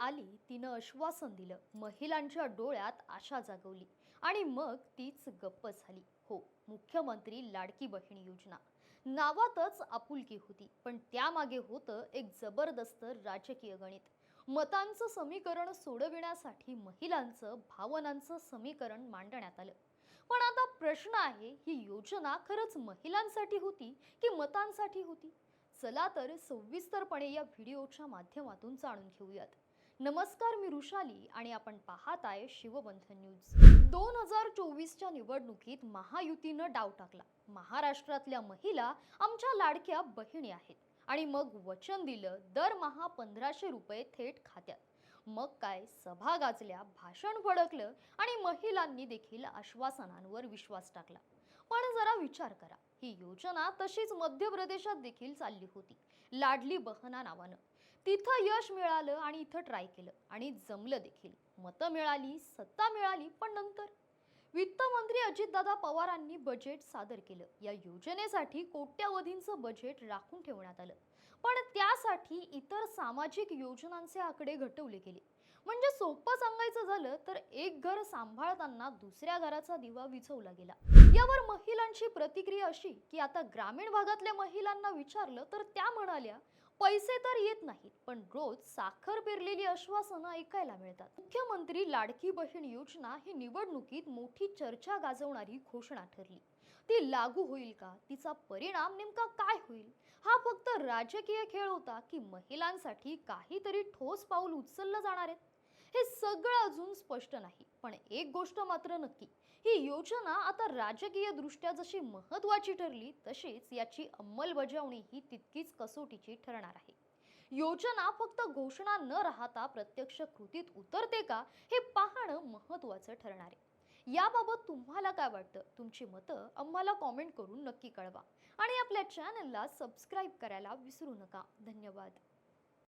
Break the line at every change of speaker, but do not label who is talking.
आली तिनं आश्वासन दिलं. महिलांच्या डोळ्यात आशा जागवली आणि मग तीच गप्प झाली. हो मुख्यमंत्री लाडकी बहीण योजना. नावातच आपुलकी होती पण त्यामागे होतं एक जबरदस्त राजकीय गणित. मतांचं समीकरण सोडविण्यासाठी महिलांचं भावनांचं समीकरण मांडण्यात आलं. पण आता प्रश्न आहे ही योजना खरंच महिलांसाठी होती की मतांसाठी होती? चला तर सविस्तरपणे या व्हिडिओच्या माध्यमातून जाणून घेऊयात. नमस्कार मी रुशाली आणि आपण पाहत आहे शिवबंधन न्यूज. दोन हजार चोवीसच्या निवडणुकीत महायुतीनं डाव टाकला. महाराष्ट्रातल्या महिला आमच्या लाडक्या बहिणी आहेत आणि मग वचन दिलं दरमहा पंधराशे रुपये थेट खात्यात. मग काय सभा गाजल्या भाषण फडकलं आणि महिलांनी देखील आश्वासनांवर विश्वास टाकला. पण जरा विचार करा ही योजना तशीच मध्य प्रदेशात देखील चालली होती. लाडली बहना नावानं. तिथं यश मिळालं आणि इथं ट्राय केलं आणि जमलं देखील. मतं मिळाली सत्ता मिळाली पण नंतर. वित्तमंत्री अजितदादा पवारांनी बजेट सादर केलं. या योजनेसाठी कोट्यावधींचं बजेट राखून ठेवण्यात आलं. पण त्यासाठी इतर सामाजिक योजनांचे आकडे घटवले गेले. म्हणजे सोपं सांगायचं झालं तर एक घर सांभाळताना दुसऱ्या घराचा दिवा विझवला गेला. यावर महिलांची प्रतिक्रिया अशी की आता ग्रामीण भागातल्या महिलांना विचारलं तर त्या म्हणाल्या पैसे तर येत नाहीत पण रोज साखर पेरलेली आश्वासनं ऐकायला मिळतात. मुख्यमंत्री लाडकी बहीण योजना ही निवडणुकीत मोठी चर्चा गाजवणारी घोषणा ठरली. ती लागू होईल का? तिचा परिणाम नेमका काय होईल? हा फक्त राजकीय खेळ होता की महिलांसाठी काहीतरी ठोस पाऊल उचललं जाणार आहे हे सगळं अजून स्पष्ट नाही. पण एक गोष्ट मात्र नक्की ही योजना आता राजकीय दृष्ट्या जशी महत्वाची ठरली तशीच याची अंमलबजावणी ही तितकीच कसोटीची ठरणार आहे. योजना फक्त घोषणा न राहता प्रत्यक्ष कृतीत उतरते का हे पाहणं महत्वाचं ठरणार आहे. याबाबत तुम्हाला काय वाटतं? तुमची मतं आम्हाला कॉमेंट करून नक्की कळवा. आणि आपल्या चॅनलला सबस्क्राईब करायला विसरू नका. धन्यवाद.